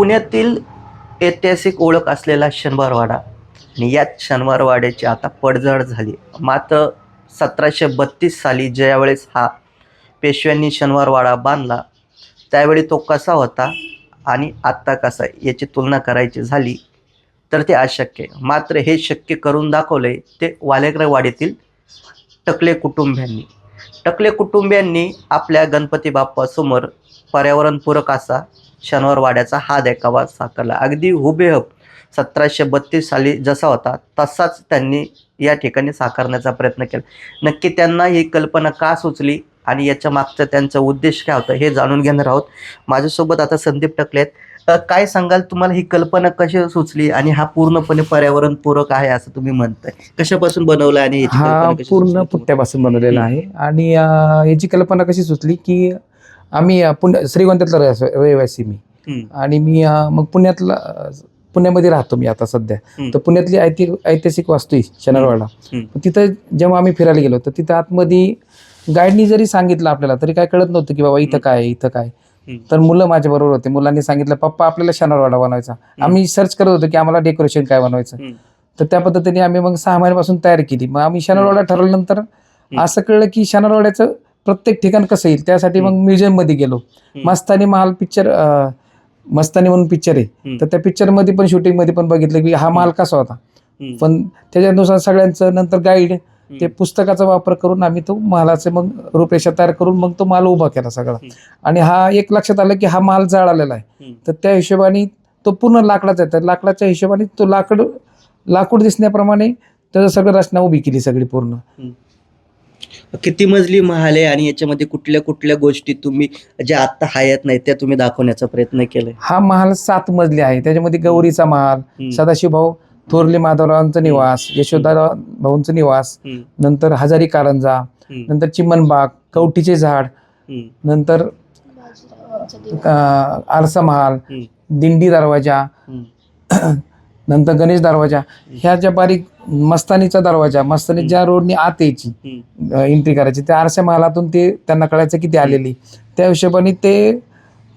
पुण्यातील ऐतिहासिक ओळख असलेला शनिवारवाडा. आणि याच शनिवारवाड्याची आता पडझड झाली. मात्र सतराशे बत्तीस साली ज्यावेळेस हा पेशव्यांनी शनिवारवाडा बांधला त्यावेळी तो कसा होता आणि आत्ता कसा आहे याची तुलना करायची झाली तर ते अशक्य आहे. मात्र हे शक्य करून दाखवले ते वालेकरवाडीतील टकले कुटुंबियांनी. टकले कुटुंबियांनी आपल्या गणपती बाप्पासमोर पर्यावरणपूरक असा शनिवार वाड्याचा हा देखावा साकारला. अगदी हुबेहब सतराशे बत्तीस साली जसा होता तसाच त्यांनी या ठिकाणी साकारण्याचा प्रयत्न केला. नक्की त्यांना ही कल्पना का सुचली आणि याच्या मागचा त्यांचा उद्देश काय होता हे जाणून घेणार आहोत. माझ्यासोबत आता संदीप टकले आहेत. काय सांगाल? तुम्हाला ही कल्पना कशी सुचली आणि हा पूर्णपणे पर्यावरणपूरक आहे असं तुम्ही म्हणताय. कशापासून बनवलं आणि हा पूर्ण? पुट्ट्यापासून बनवलेला आहे. आणि याची कल्पना कशी सुचली की आम्ही पुण्य श्रीगोंद्यातला रहिवासी मी. आणि मी मग पुण्यातला पुण्यामध्ये राहतो मी आता सध्या. तर पुण्यातली ऐति ऐतिहासिक वास्तू आहे. तिथं जेव्हा आम्ही फिरायला गेलो तर तिथं आतमध्ये गाईडनी जरी सांगितलं आपल्याला तरी काय कळत नव्हतं की बाबा इथं काय इथं काय. तर मुलं माझ्या बरोबर होते. मुलांनी सांगितलं पप्पा आपल्याला शनिवारवाडा बनवायचा. आम्ही सर्च करत होतो की आम्हाला डेकोरेशन काय बनवायचं. तर त्या पद्धतीने आम्ही मग सहा महिन्यापासून तयारी केली. मग आम्ही शनिवारवाडा ठरवल्यानंतर असं कळलं की शनिवारवाड्याचं प्रत्येक ठिकाण कसं येईल? त्यासाठी मग म्युझियममध्ये गेलो. मस्तानी महाल पिक्चर मस्तानी म्हणून पिक्चर आहे. तर त्या पिक्चरमध्ये पण शूटिंगमध्ये पण बघितलं की हा महाल कसा होता. पण त्याच्यानुसार सगळ्यांचं नंतर गाईड ते पुस्तकाचा वापर करून आम्ही तो महालाचे मग रूपरेषा तयार करून मग तो माल उभा केला सगळा. आणि हा एक लक्षात आलं की हा माल जाळालेला आहे. तर त्या हिशोबाने तो पूर्ण लाकडाचा आहे. तर लाकडाच्या हिशोबाने तो लाकड लाकूड दिसण्याप्रमाणे त्याचं सगळं रचना उभी केली सगळी पूर्ण. किती मजली महाल आहे आणि याच्यामध्ये कुठल्या कुठल्या गोष्टी तुम्ही ज्या आता हयात नाही त्या तुम्ही दाखवण्याचा प्रयत्न केलाय हा महाल सात मजली आहे त्याच्यामध्ये गौरीचा महाल. सदाशिव भाऊ थोरले माधवरावांचा निवास यशोदा भाऊंचा निवास. नंतर हजारी कारंजा. नंतर चिमणबाग कवटीचे झाड. नंतर आरसा महाल. दिंडी दरवाजा. नंतर गणेश दरवाजा ह्या ज्या बारीक मस्तानीचा दरवाजा मस्तानी ज्या रोडनी आत यायची. एंट्री करायची त्या आरसा महालातून ते त्यांना कळायचं की ते आलेली. त्या हिशोबाने ते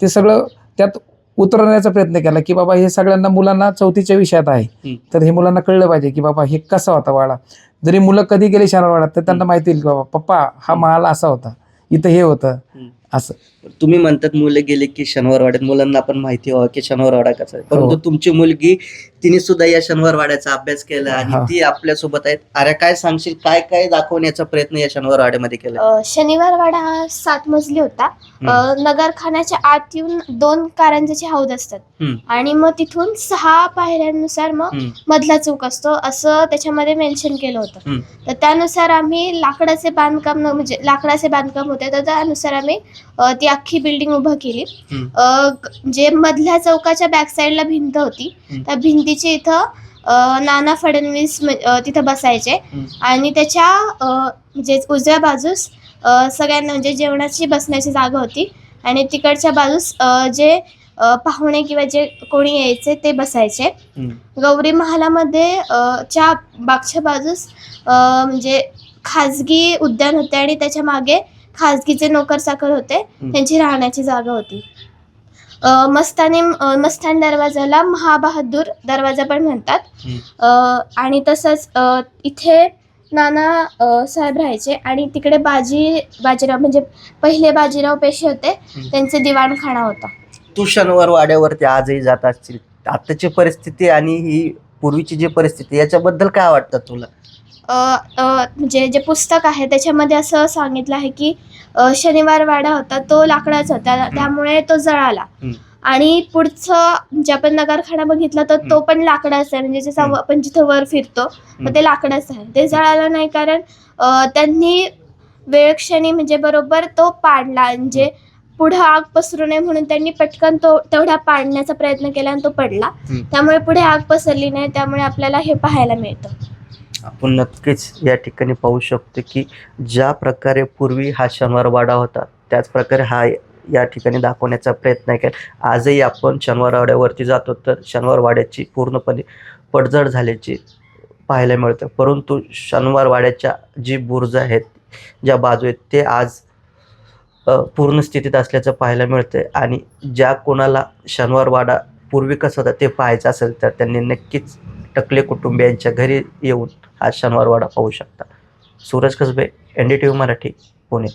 ते सगळं त्यात उतरवण्याचा प्रयत्न केला की बाबा हे सगळ्यांना मुलांना चौथीच्या विषयात आहे. तर हे मुलांना कळलं पाहिजे की बाबा हे कसा होता वाडा. जरी मुलं कधी गेले शनिवारवाड्यात तर त्यांना माहिती येईल की बाबा पप्पा हा महाल असा होता. इथं हे होतं. असं. तुम्ही म्हणतात मुलं गेले की शनिवारवाड्यात. मुलांना पण माहिती व्हावं की शनिवारवाडा कसा आहे. परंतु हो. तुमची मुलगी तिने सुद्धा या शनिवारवाड्याचा अभ्यास केला आणि. ती आपल्यासोबत आहेत अरे काय सांगशील काय काय दाखवण्याचा प्रयत्न या शनिवारवाड्यामध्ये केला अ, शनिवारवाडा हा सात मजली होता अ, नगरखान्याच्या आत येऊन दोन कारंजाचे हौद असतात हम्म. आणि मग तिथून सहा पायऱ्यांनुसार मग हम्म. मधला चौक असतो असं त्याच्यामध्ये मेन्शन केलं होतं. तर त्यानुसार आम्ही लाकडाचे बांधकाम न- म्हणजे लाकडाचे बांधकाम होते तर त्यानुसार आम्ही अ, ती अख्खी बिल्डिंग उभं केली हम्म. अ, ग- जे मधल्या चौकाच्या बॅक साईडला भिंत होती हम्म. त्या भिंतीचे इथं नाना फडणवीस तिथं बसायचे. आणि त्याच्या म्हणजे उजव्या बाजूस सगळ्यांना म्हणजे जेवणाची बसण्याची जागा होती. आणि तिकडच्या बाजूस जे पाहुणे किंवा जे कोणी यायचे ते बसायचे. गौरी महालामध्ये अ, च्या मागच्या बाजूस अ, म्हणजे खाजगी उद्यान होते आणि त्याच्यामागे खाजगीचे नोकर चाकर होते. त्यांची राहण्याची जागा होती. मस्तानी मस्तान दरवाजाला महाबहादूर दरवाजा पण म्हणतात. आणि तसंच इथे नाना साहेब राहायचे आणि तिकडे बाजी बाजीराव म्हणजे पहिले बाजीराव पेशे होते. त्यांचे दिवाणखाना होता. तू शनिवार वाड्यावरती आजही जात असतील आताची परिस्थिती आणि ही पूर्वीची जी परिस्थिती याच्याबद्दल काय वाटतं तुला? म्हणजे जे पुस्तक आहे त्याच्यामध्ये असं सांगितलं आहे की शनिवार वाडा होता तो लाकडाचा होता त्यामुळे तो जळाला. आणि पुढचं म्हणजे आपण नगरखाना बघितला तर तो पण लाकडाचा आहे म्हणजे जसं. आपण जिथं वर फिरतो तर ते लाकडाचं आहे. ते जळालं नाही कारण अ, त्यांनी वेळक्षणी म्हणजे बरोबर तो पाडला. म्हणजे पुढं आग पसरू नये म्हणून त्यांनी पटकन तो तेवढा पाडण्याचा प्रयत्न केला आणि तो पडला. त्यामुळे पुढे आग पसरली नाही त्यामुळे आपल्याला हे पाहायला मिळतं. आपण नक्कीच या ठिकाणी पाहू शकतो की ज्या प्रकारे पूर्वी हा शनिवार वाडा होता त्याच प्रकारे हा या ठिकाणी दाखवण्याचा प्रयत्न आहे केला. आजही आपण शनिवार वाड्यावरती जातो तर शनिवार वाड्याची पूर्णपणे पडझड झाल्याची पाहायला मिळतं. परंतु शनिवार वाड्याच्या जी बुर्ज आहेत ज्या बाजू आहेत ते आज पूर्ण स्थितीत असल्याचं पाहायला मिळतं आणि ज्या कोणाला शनिवार वाडा पूर्वी कसं होतं ते पाहायचं असेल तर त्यांनी नक्कीच टकले कुटुंबियांच्या घरी येऊन हा शनिवारवाडा पाहू शकता. Suraj Kasbe N D T V Marathi Pune.